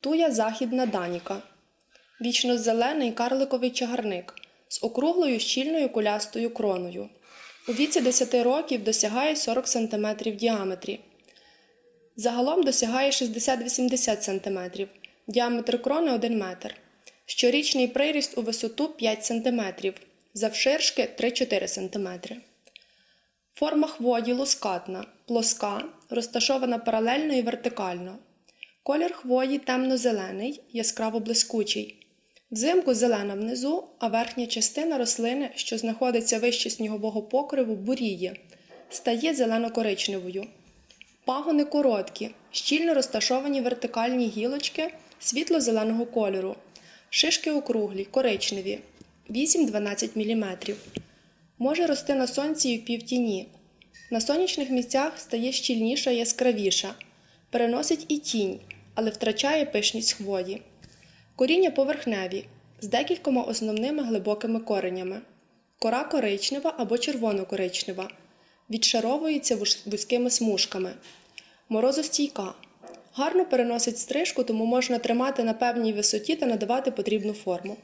Туя західна даніка. Вічно-зелений карликовий чагарник з округлою щільною кулястою кроною. У віці 10 років досягає 40 см в діаметрі. Загалом досягає 60-80 см, діаметр крони 1 метр. Щорічний приріст у висоту 5 см, завширшки 3-4 см. Форма хвої лускатна, плоска, розташована паралельно і вертикально. Колір хвої темно-зелений, яскраво блискучий. Взимку зелена внизу, а верхня частина рослини, що знаходиться вище снігового покриву, буріє, стає зелено-коричневою. Пагони короткі, щільно розташовані вертикальні гілочки світло-зеленого кольору. Шишки округлі, коричневі, 8-12 мм. Може рости на сонці і в півтіні. На сонячних місцях стає щільніша і яскравіша, переносить і тінь, але втрачає пишність хвої. Коріння поверхневі, з декількома основними глибокими коренями. Кора коричнева або червоно-коричнева, відшаровується вузькими смужками. Морозостійка. Гарно переносить стрижку, тому можна тримати на певній висоті та надавати потрібну форму.